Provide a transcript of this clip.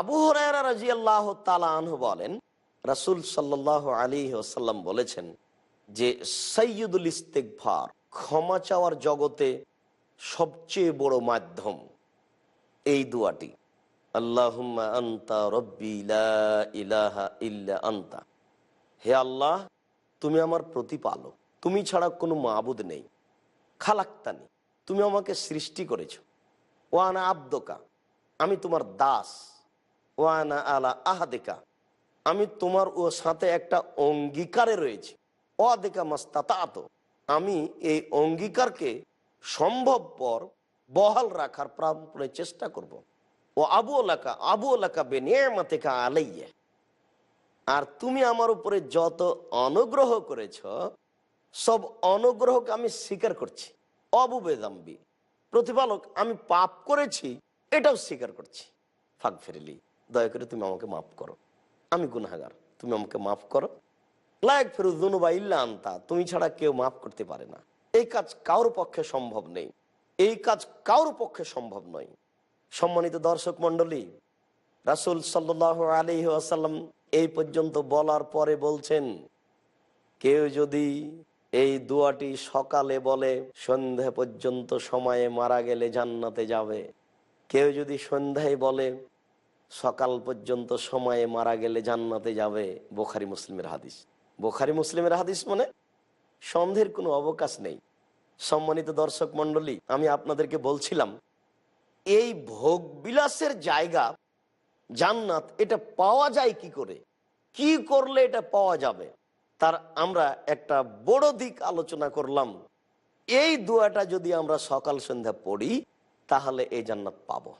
আবু হরাইরা রাজি আল্লাহ বলেন, রাসুল সাল্লাহ আলী ওসাল্লাম বলেছেন যে সৈয়দুল ইস্তেকভার ক্ষমা চাওয়ার জগতে সবচেয়ে বড় মাধ্যম এই দুয়াটি। আল্লাহুম্মা আন্তা রব্বি ইলাহা ইল্লা আন্তা। হে আল্লাহ, তুমি আমার প্রতিপালক। তুমি ছাড়া কোনো মাবুদ নেই খালাক্তানি তুমি আমাকে সৃষ্টি করেছ। ওয়ানা আব্দকা, আমি তোমার দাস। ওয়ানা আলা আহাদেকা। আমি তোমার ও সাথে একটা অঙ্গীকারে রয়েছি। অদেকা মাস্তাত আমি এই অঙ্গীকারকে সম্ভবপর বহাল রাখার প্রাণপণে চেষ্টা করব। ও আবু এলাকা আবু এলাকা বেনিয়ামাতেকা আলাইয়া। আর তুমি আমার উপরে যত অনুগ্রহ করেছ, সব অনুগ্রহকে আমি স্বীকার করছি। অবুবেদাম্বি প্রতিপালক, আমি পাপ করেছি, এটাও স্বীকার করছি। ফাঁক ফেরিলি দয়া করে তুমি আমাকে মাফ করো। আমি গুনাগার তুমি আমাকে মাফ করো। লায়ক ফেরুদ্দুনু বা ইল্লা আনতা, তুমি ছাড়া কেউ মাফ করতে পারে না। এই কাজ কারোর পক্ষে সম্ভব নেই। এই কাজ কারোর পক্ষে সম্ভব নয়। সম্মানিত দর্শক মন্ডলী রাসুল সাল্লাহ আলী আসাল্লাম এই পর্যন্ত বলার পরে বলছেন, কেউ যদি এই দুয়াটি সকালে বলে, সন্ধ্যা পর্যন্ত সময়ে মারা গেলে জান্নাতে যাবে। কেউ যদি সন্ধ্যায় বলে সকাল পর্যন্ত সময়ে মারা গেলে জান্নাতে যাবে বোখারি মুসলিমের হাদিস। বোখারি মুসলিমের হাদিস মানে সন্দেহের কোনো অবকাশ নেই। সম্মানিত দর্শক মন্ডলী আমি আপনাদেরকে বলছিলাম, এই ভোগ বিলাসের জায়গা জান্নাত, এটা পাওয়া যায় কি করে? কি করলে এটা পাওয়া যাবে? তার আমরা একটা বড় দিক আলোচনা করলাম। এই দোয়াটা যদি আমরা সকাল সন্ধ্যা পড়ি, তাহলে এই জান্নাত পাবো।